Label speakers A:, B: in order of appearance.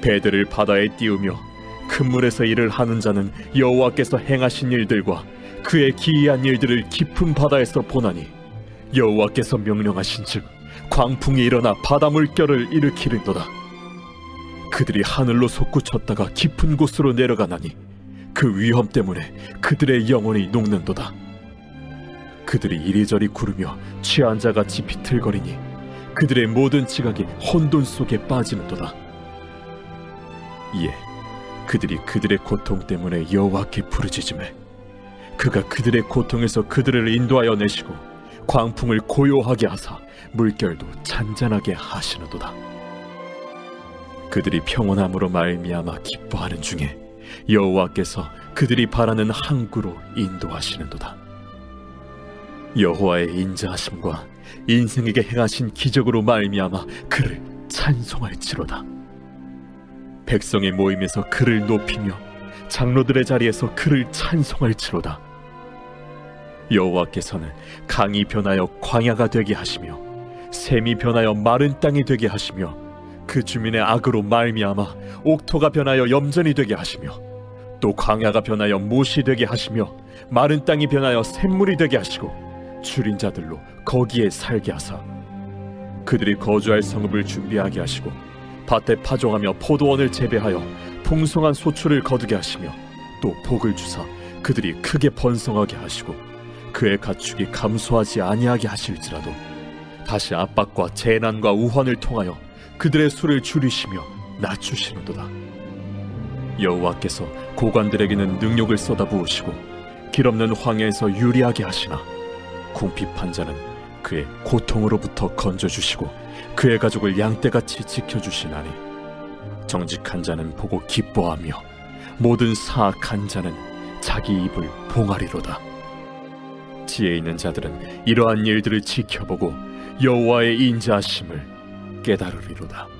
A: 배들을 바다에 띄우며 큰 물에서 일을 하는 자는 여호와께서 행하신 일들과 그의 기이한 일들을 깊은 바다에서 보나니 여호와께서 명령하신즉 광풍이 일어나 바다 물결을 일으키는도다. 그들이 하늘로 솟구쳤다가 깊은 곳으로 내려가나니 그 위험 때문에 그들의 영혼이 녹는도다. 그들이 이리저리 구르며 취한 자같이 비틀거리니 그들의 모든 지각이 혼돈 속에 빠지는도다. 이에 그들이 그들의 고통 때문에 여호와께 부르짖음에 그가 그들의 고통에서 그들을 인도하여 내시고 광풍을 고요하게 하사 물결도 잔잔하게 하시는도다. 그들이 평온함으로 말미암아 기뻐하는 중에 여호와께서 그들이 바라는 항구로 인도하시는도다. 여호와의 인자하심과 인생에게 행하신 기적으로 말미암아 그를 찬송할지로다. 백성의 모임에서 그를 높이며 장로들의 자리에서 그를 찬송할지로다. 여호와께서는 강이 변하여 광야가 되게 하시며 샘이 변하여 마른 땅이 되게 하시며 그 주민의 악으로 말미암아 옥토가 변하여 염전이 되게 하시며 또 광야가 변하여 못이 되게 하시며 마른 땅이 변하여 샘물이 되게 하시고 줄인 자들로 거기에 살게 하사 그들이 거주할 성읍을 준비하게 하시고 밭에 파종하며 포도원을 재배하여 풍성한 소출을 거두게 하시며 또 복을 주사 그들이 크게 번성하게 하시고 그의 가축이 감소하지 아니하게 하실지라도 다시 압박과 재난과 우환을 통하여 그들의 수를 줄이시며 낮추시는도다. 여호와께서 고관들에게는 능력을 쏟아부으시고 길없는 황야에서 유리하게 하시나 궁핍한 자는 그의 고통으로부터 건져주시고 그의 가족을 양떼같이 지켜주시나니 정직한 자는 보고 기뻐하며 모든 사악한 자는 자기 입을 봉하리로다. 지혜 있는 자들은 이러한 일들을 지켜보고 여호와의 인자하심을 깨달으리로다.